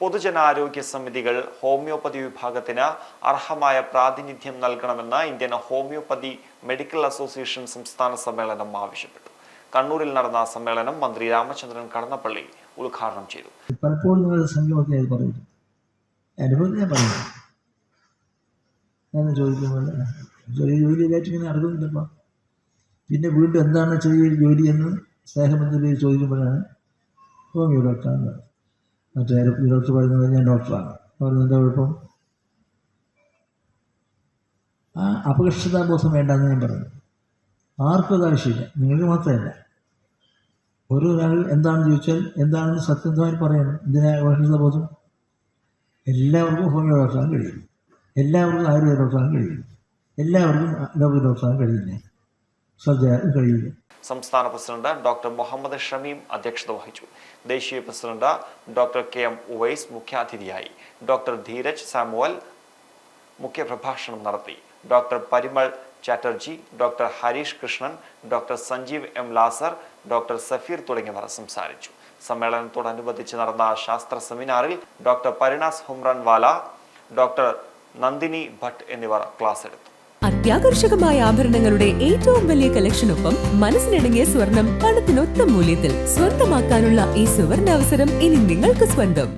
പൊതുജനാരോഗ്യ സമിതികൾ ഹോമിയോപ്പതി വിഭാഗത്തിന് അർഹമായ പ്രാതിനിധ്യം നൽകണമെന്ന് ഇന്ത്യൻ ഹോമിയോപ്പതി മെഡിക്കൽ അസോസിയേഷൻ സംസ്ഥാന സമ്മേളനം ആവശ്യപ്പെട്ടു. കണ്ണൂരിൽ നടന്ന സമ്മേളനം മന്ത്രി രാമചന്ദ്രൻ കടന്നപ്പള്ളി ഉദ്ഘാടനം ചെയ്തു. പലപ്പോഴും ഞാൻ പിന്നെ വീണ്ടും എന്താണ് ചെറിയ ജോലി എന്ന് സ്നേഹമന്ത്രി ചോദിക്കുമ്പോഴാണ് ഹോമിയോ പറയുന്നത്. മറ്റേ ഡോക്ടർ പറയുന്നത് ഞാൻ ഡോക്ടറാണ്. പറയുന്നത് എന്താ കുഴപ്പം? അപകർഷതാബോധം വേണ്ടെന്ന് ഞാൻ പറഞ്ഞു. ആർക്കും അത് ആവശ്യമില്ല. നിങ്ങൾക്ക് മാത്രമല്ല. ഓരോ ഒരാൾ എന്താണെന്ന് ചോദിച്ചാൽ എന്താണെന്ന് സത്യന്തമായി പറയണം. എന്തിനാ അപകർഷതാബോധം എല്ലാവർക്കും ഹോമിയോ ഡോക്ടറാൻ കഴിയും. എല്ലാവർക്കും ആയുർവേദ ഡോക്ടറാൻ കഴിയും. എല്ലാവർക്കും ലോക ഡോക്ടറാൻ കഴിയില്ല. സർജ കഴിയില്ല. സംസ്ഥാന പ്രസിഡന്റ് ഡോക്ടർ മുഹമ്മദ് ഷമീം അധ്യക്ഷത വഹിച്ചു. ദേശീയ president doctor K M Uvais മുഖ്യാതിഥിയായി. ഡോക്ടർ ധീരജ് സാമുവൽ മുഖ്യപ്രഭാഷണം നടത്തി. Doctor Parimal Chatterjee doctor Harish Krishnan doctor Sanjeev M Lazar doctor Safeer തുടങ്ങിയവർ സംസാരിച്ചു. സമ്മേളനത്തോടനുബന്ധിച്ച് നടന്ന ശാസ്ത്ര സെമിനാറിൽ ഡോക്ടർ പരിണാസ് ഹുംറൻവാല ഡോക്ടർ നന്ദിനി ഭട്ട് എന്നിവർ ക്ലാസ് എടുത്തു. അത്യാകർഷകമായ ആഭരണങ്ങളുടെ ഏറ്റവും വലിയ കളക്ഷനൊപ്പം മനസ്സിനിണങ്ങിയ സ്വർണം പണത്തിനൊത്ത മൂല്യത്തിൽ സ്വന്തമാക്കാനുള്ള ഈ സുവർണ അവസരം ഇനി നിങ്ങൾക്ക് സ്വന്തം.